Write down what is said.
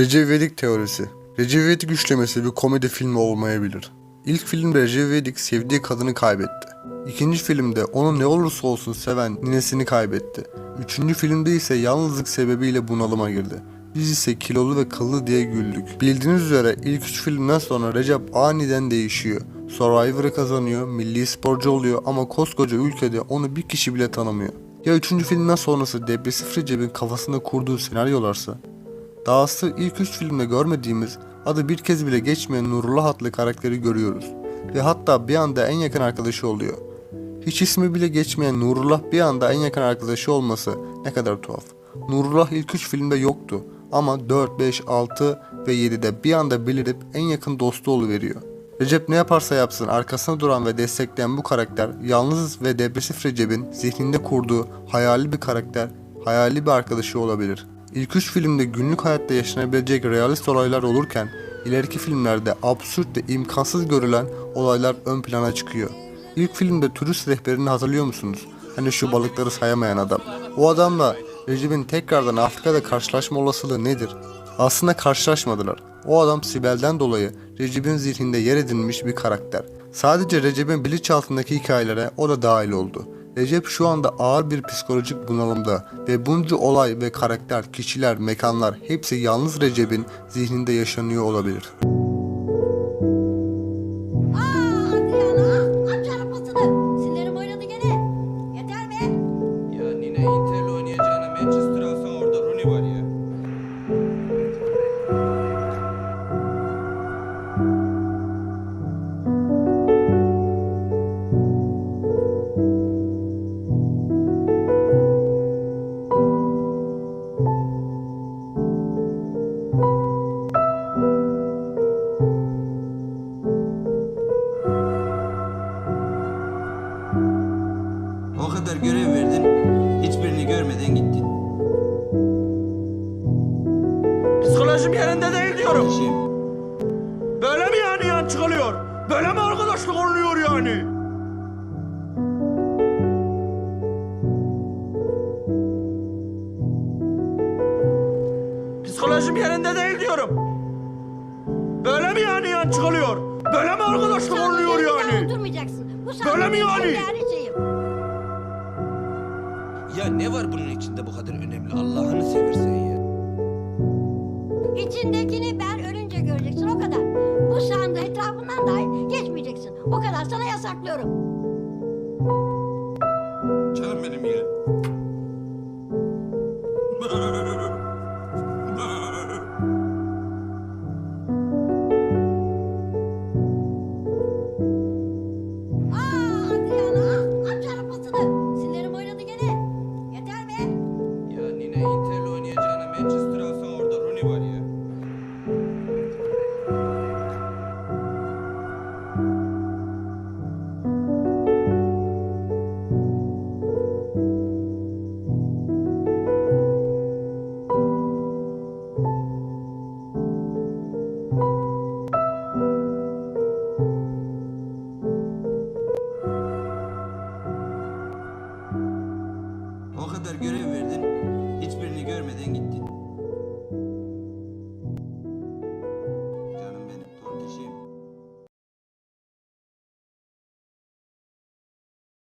Recep İvedik teorisi. Recep İvedik üçlemesi bir komedi filmi olmayabilir. İlk filmde Recep İvedik sevdiği kadını kaybetti. İkinci filmde onu ne olursa olsun seven ninesini kaybetti. Üçüncü filmde ise yalnızlık sebebiyle bunalıma girdi. Biz ise kilolu ve kıllı diye güldük. Bildiğiniz üzere ilk üç filmden sonra Recep aniden değişiyor. Survivor'ı kazanıyor, milli sporcu oluyor ama koskoca ülkede onu bir kişi bile tanımıyor. Ya üçüncü filmden sonrası depresif Recep'in kafasında kurduğu senaryolarsa? Dahası ilk üç filmde görmediğimiz, adı bir kez bile geçmeyen Nurullah adlı karakteri görüyoruz. Ve hatta bir anda en yakın arkadaşı oluyor. Hiç ismi bile geçmeyen Nurullah bir anda en yakın arkadaşı olması ne kadar tuhaf. Nurullah ilk üç filmde yoktu ama 4, 5, 6 ve 7'de bir anda belirip en yakın dostu veriyor. Recep ne yaparsa yapsın arkasında duran ve destekleyen bu karakter yalnız ve depresif Recep'in zihninde kurduğu hayali bir karakter, hayali bir arkadaşı olabilir. İlk üç filmde günlük hayatta yaşanabilecek realist olaylar olurken ileriki filmlerde absürt ve imkansız görülen olaylar ön plana çıkıyor. İlk filmde turist rehberini hatırlıyor musunuz? Hani şu balıkları sayamayan adam. O adamla Recep'in tekrardan Afrika'da karşılaşma olasılığı nedir? Aslında karşılaşmadılar. O adam Sibel'den dolayı Recep'in zihninde yer edinmiş bir karakter. Sadece Recep'in bilinçaltındaki hikayelere o da dahil oldu. Recep şu anda ağır bir psikolojik bunalımda ve bunca olay ve karakter, kişiler, mekanlar hepsi yalnız Recep'in zihninde yaşanıyor olabilir. Aa çıkılıyor? Böyle mi arkadaşlık oluyor yani? Psikolojim yerinde değil diyorum. Böyle mi yani yan çıkılıyor? Böyle mi arkadaşlık oluyor yani? Bu Böyle mi yani? ya ne var bunun içinde bu kadar önemli Allah'ını seversen ya. İçindekini ben ölünce göreceksin o kadar. Sandığı etrafından dahi geçmeyeceksin. O kadar sana yasaklıyorum. Canım benim ya.